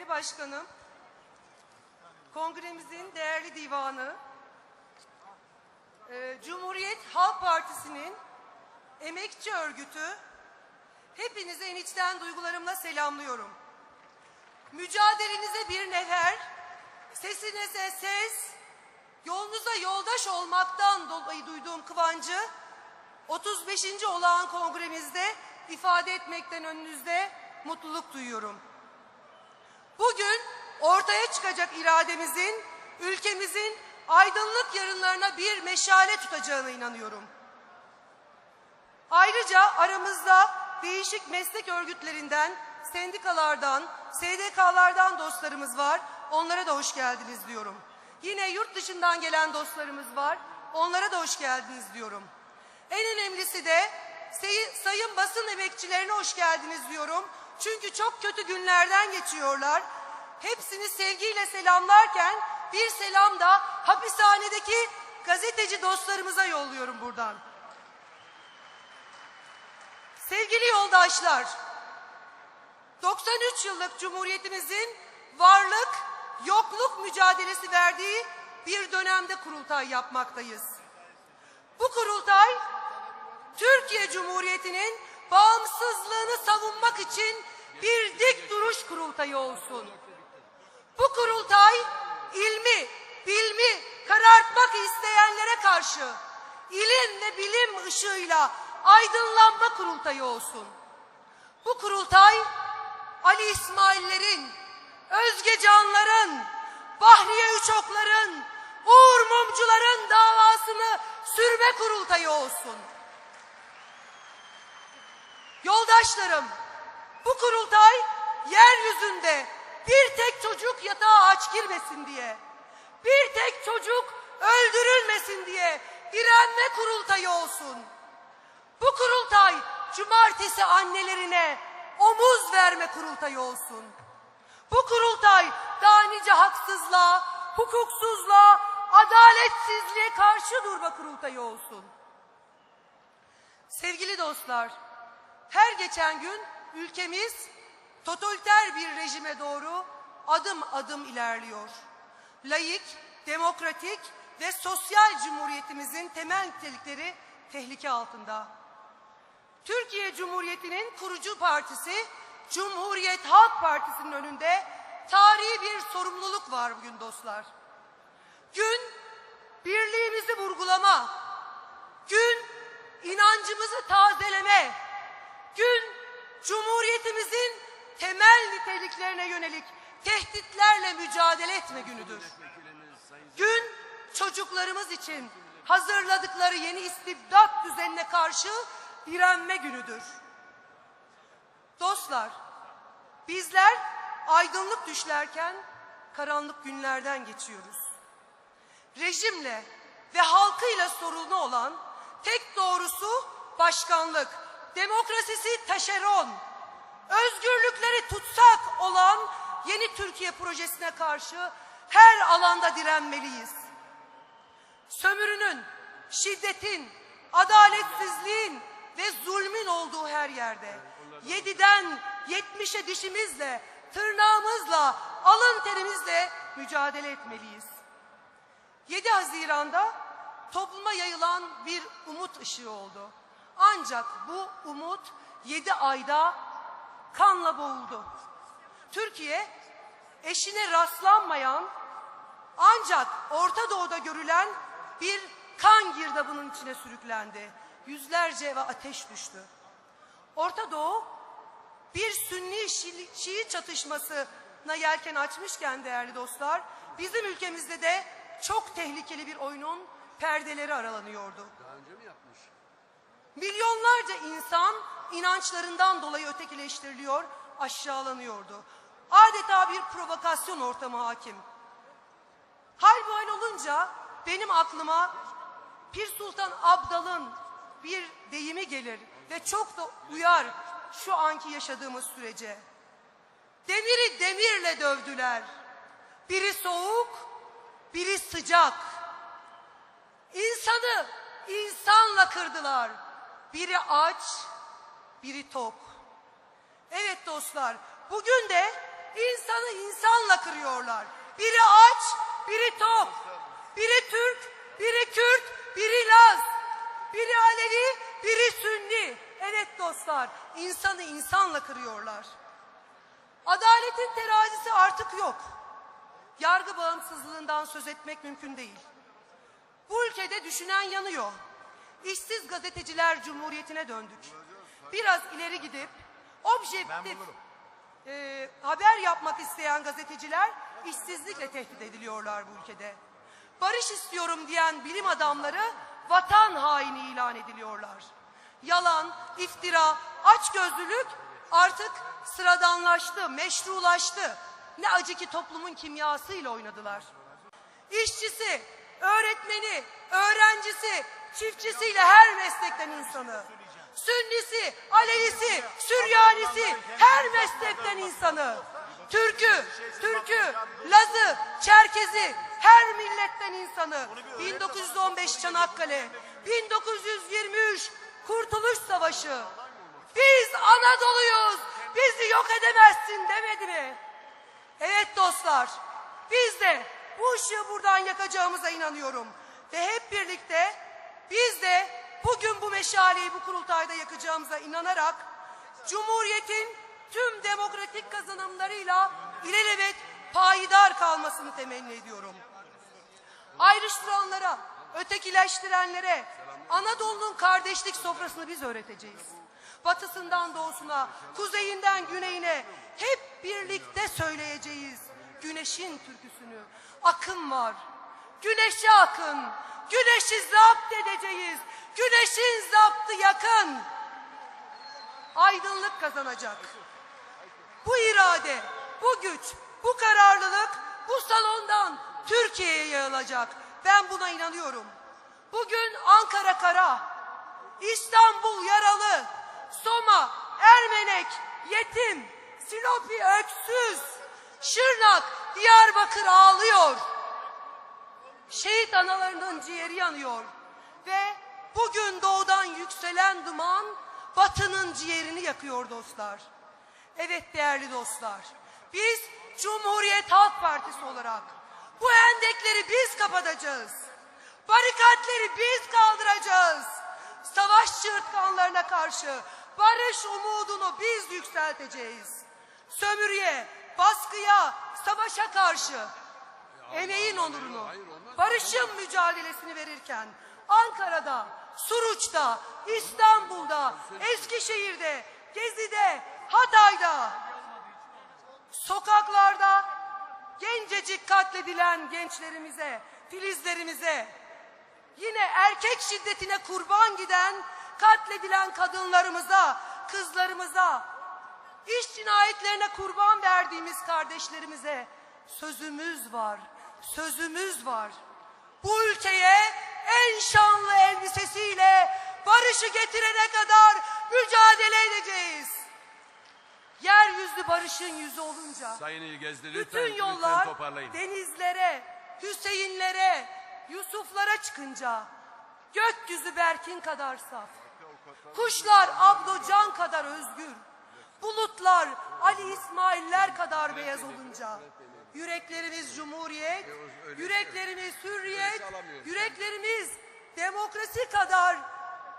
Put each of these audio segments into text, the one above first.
değerli başkanım, kongremizin değerli divanı, e, Cumhuriyet Halk Partisi'nin emekçi örgütü, hepinize en içten duygularımla selamlıyorum. Mücadelenize bir nefer, sesinize ses, yolunuza yoldaş olmaktan dolayı duyduğum kıvancı 35. olağan kongremizde ifade etmekten önünüzde mutluluk duyuyorum. Bugün ortaya çıkacak irademizin ülkemizin aydınlık yarınlarına bir meşale tutacağına inanıyorum. Ayrıca aramızda değişik meslek örgütlerinden, sendikalardan, SDK'lardan dostlarımız var. Onlara da hoş geldiniz diyorum. Yine yurt dışından gelen dostlarımız var. Onlara da hoş geldiniz diyorum. En önemlisi de sayı- sayın basın emekçilerine hoş geldiniz diyorum. Çünkü çok kötü günlerden geçiyorlar. Hepsini sevgiyle selamlarken bir selam da hapishanedeki gazeteci dostlarımıza yolluyorum buradan. Sevgili yoldaşlar, 93 yıllık Cumhuriyetimizin varlık, yokluk mücadelesi verdiği bir dönemde kurultay yapmaktayız. Bu kurultay, Türkiye Cumhuriyeti'nin bağımsızlığını savunmak için bir dik duruş kurultayı olsun. Bu kurultay, ilmi, bilmi karartmak isteyenlere karşı ilim ve bilim ışığıyla aydınlanma kurultayı olsun. Bu kurultay Ali İsmail'lerin, Özge Canlar'ın, Bahriye Üçoklar'ın, Uğur Mumcular'ın davasını sürme kurultayı olsun. Yoldaşlarım, bu kurultay yeryüzünde bir tek çocuk yatağa aç girmesin diye, bir tek çocuk öldürülmesin diye direnme kurultayı olsun. Bu kurultay cumartesi annelerine omuz verme kurultayı olsun. Bu kurultay daha nice haksızlığa, hukuksuzluğa, adaletsizliğe karşı durma kurultayı olsun. Sevgili dostlar, her geçen gün ülkemiz totaliter bir rejime doğru adım adım ilerliyor. Layık, demokratik ve sosyal cumhuriyetimizin temel nitelikleri tehlike altında. Türkiye Cumhuriyeti'nin kurucu partisi Cumhuriyet Halk Partisi'nin önünde tarihi bir sorumluluk var bugün dostlar. Gün birliğimizi vurgulama, gün inancımızı tazeleme, gün Cumhuriyetimizin temel niteliklerine yönelik tehditlerle mücadele etme günüdür. Gün çocuklarımız için hazırladıkları yeni istibdat düzenine karşı direnme günüdür. Dostlar, bizler aydınlık düşlerken karanlık günlerden geçiyoruz. Rejimle ve halkıyla sorunlu olan tek doğrusu başkanlık, demokrasisi taşeron, özgürlükleri tutsak olan yeni Türkiye projesine karşı her alanda direnmeliyiz. Sömürünün, şiddetin, adaletsizliğin ve zulmün olduğu her yerde yediden yetmişe dişimizle, tırnağımızla, alın terimizle mücadele etmeliyiz. 7 Haziran'da topluma yayılan bir umut ışığı oldu. Ancak bu umut 7 ayda kanla boğuldu. Türkiye eşine rastlanmayan ancak Orta Doğu'da görülen bir kan girdabının içine sürüklendi. Yüzlerce ve ateş düştü. Orta Doğu bir Sünni Şi- Şii çatışmasına yelken açmışken değerli dostlar, bizim ülkemizde de çok tehlikeli bir oyunun perdeleri aralanıyordu. Daha önce mi yapmış? Milyonlarca insan inançlarından dolayı ötekileştiriliyor, aşağılanıyordu. Adeta bir provokasyon ortamı hakim. Hal bu hal olunca benim aklıma Pir Sultan Abdal'ın bir deyimi gelir ve çok da uyar şu anki yaşadığımız sürece. Demiri demirle dövdüler. Biri soğuk, biri sıcak. İnsanı insanla kırdılar. Biri aç, biri tok. Evet dostlar, bugün de insanı insan insanla kırıyorlar. Biri aç, biri tok. Biri Türk, biri Kürt, biri Laz. Biri Alevi, biri Sünni. Evet dostlar, insanı insanla kırıyorlar. Adaletin terazisi artık yok. Yargı bağımsızlığından söz etmek mümkün değil. Bu ülkede düşünen yanıyor. İşsiz gazeteciler cumhuriyetine döndük. Biraz ileri gidip objektif e, haber yapmak isteyen gazeteciler işsizlikle tehdit ediliyorlar bu ülkede. Barış istiyorum diyen bilim adamları vatan haini ilan ediliyorlar. Yalan, iftira, açgözlülük artık sıradanlaştı, meşrulaştı. Ne acı ki toplumun kimyasıyla oynadılar. İşçisi, öğretmeni, öğrencisi, çiftçisiyle her meslekten insanı. Sünnisi, Alevisi, Süryanisi, her meslekten insanı. Türkü, Türkü, Lazı, Çerkezi, her milletten insanı. 1915 Çanakkale, 1923 Kurtuluş Savaşı. Biz Anadolu'yuz, bizi yok edemezsin demedi mi? Evet dostlar, biz de bu ışığı buradan yakacağımıza inanıyorum. Ve hep birlikte biz de bugün bu meşaleyi bu kurultayda yakacağımıza inanarak Cumhuriyet'in tüm demokratik kazanımlarıyla ilelebet payidar kalmasını temenni ediyorum. Ayrıştıranlara, ötekileştirenlere Anadolu'nun kardeşlik sofrasını biz öğreteceğiz. Batısından doğusuna, kuzeyinden güneyine hep birlikte söyleyeceğiz güneşin türküsünü. Akın var, güneşe akın, güneşi zapt edeceğiz. Güneşin zaptı yakın. Aydınlık kazanacak. Bu irade, bu güç, bu kararlılık bu salondan Türkiye'ye yayılacak. Ben buna inanıyorum. Bugün Ankara kara, İstanbul yaralı, Soma, Ermenek, yetim, Silopi öksüz, Şırnak, Diyarbakır ağlıyor. Şehit analarının ciğeri yanıyor. Ve bugün doğudan yükselen duman batının ciğerini yakıyor dostlar. Evet değerli dostlar. Biz Cumhuriyet Halk Partisi olarak bu endekleri biz kapatacağız. Barikatleri biz kaldıracağız. Savaş çığırtkanlarına karşı barış umudunu biz yükselteceğiz. Sömürüye, baskıya, savaşa karşı emeğin onurunu, barışın mücadelesini verirken Ankara'da, Suruç'ta, İstanbul'da, Eskişehir'de, Gezi'de, Hatay'da, sokaklarda gencecik katledilen gençlerimize, filizlerimize, yine erkek şiddetine kurban giden, katledilen kadınlarımıza, kızlarımıza, iş cinayetlerine kurban verdiğimiz kardeşlerimize sözümüz var, sözümüz var. Bu ülkeye en şanlı elbisesiyle barışı getirene kadar mücadele edeceğiz. Yeryüzü barışın yüzü olunca Sayın İlgezli bütün lütfen yollar toparlayın. denizlere, Hüseyinlere, Yusuflara çıkınca gökyüzü Berkin kadar saf. Kuşlar Abdo Can kadar özgür. Bulutlar Ali İsmailler kadar beyaz olunca yüreklerimiz cumhuriyet, yüreklerimiz hürriyet, yüreklerimiz demokrasi kadar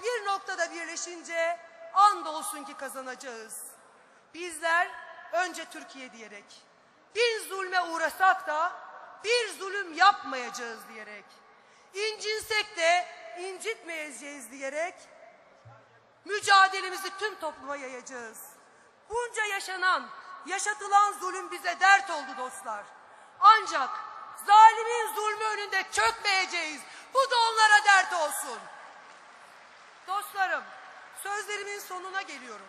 bir noktada birleşince andolsun ki kazanacağız. Bizler önce Türkiye diyerek, bir zulme uğrasak da bir zulüm yapmayacağız diyerek, incinsek de incitmeyeceğiz diyerek mücadelemizi tüm topluma yayacağız. Bunca yaşanan, yaşatılan zulüm bize dert oldu dostlar. Ancak zalimin zulmü önünde çökmeyeceğiz. Bu da onlara dert olsun. Dostlarım, sözlerimin sonuna geliyorum.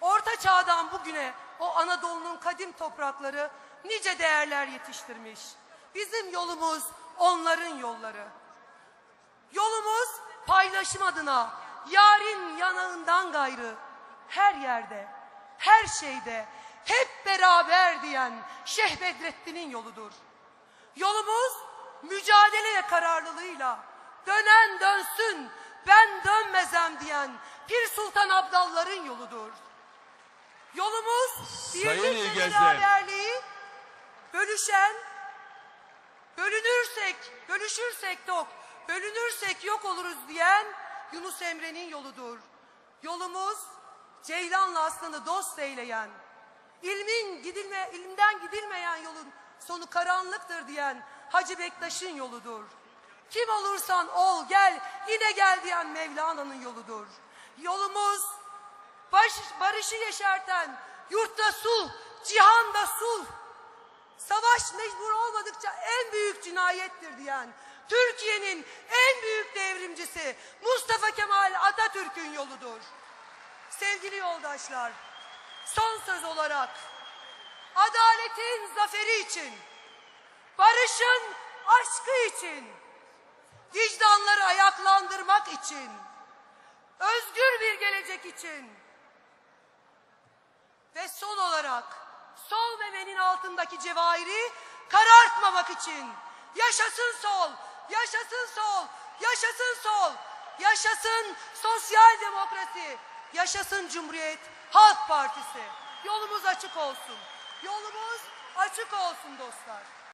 Orta çağdan bugüne o Anadolu'nun kadim toprakları nice değerler yetiştirmiş. Bizim yolumuz onların yolları. Yolumuz paylaşım adına yarın yanağından gayrı her yerde, her şeyde hep beraber diyen Şeyh Bedrettin'in yoludur. Yolumuz mücadele ve kararlılığıyla dönen dönsün ben dönmezem diyen Pir Sultan Abdalların yoludur. Yolumuz Sayın birlik ve beraberliği bölüşen, bölünürsek, bölüşürsek tok, bölünürsek yok oluruz diyen Yunus Emre'nin yoludur. Yolumuz Ceylan'la aslanı dost eyleyen, ilmin gidilme, ilimden gidilmeyen yolun sonu karanlıktır diyen Hacı Bektaş'ın yoludur. Kim olursan ol gel yine gel diyen Mevlana'nın yoludur. Yolumuz baş, barışı yeşerten yurtta sulh, cihanda sulh, savaş mecbur olmadıkça en büyük cinayettir diyen Türkiye'nin en büyük devrimcisi Mustafa Kemal Atatürk'ün yoludur. Sevgili yoldaşlar, son söz olarak adaletin zaferi için, barışın aşkı için, vicdanları ayaklandırmak için, özgür bir gelecek için ve son olarak sol memenin altındaki cevahiri karartmamak için yaşasın sol, yaşasın sol, yaşasın sol, yaşasın sosyal demokrasi, yaşasın Cumhuriyet Halk Partisi. Yolumuz açık olsun. Yolumuz açık olsun dostlar.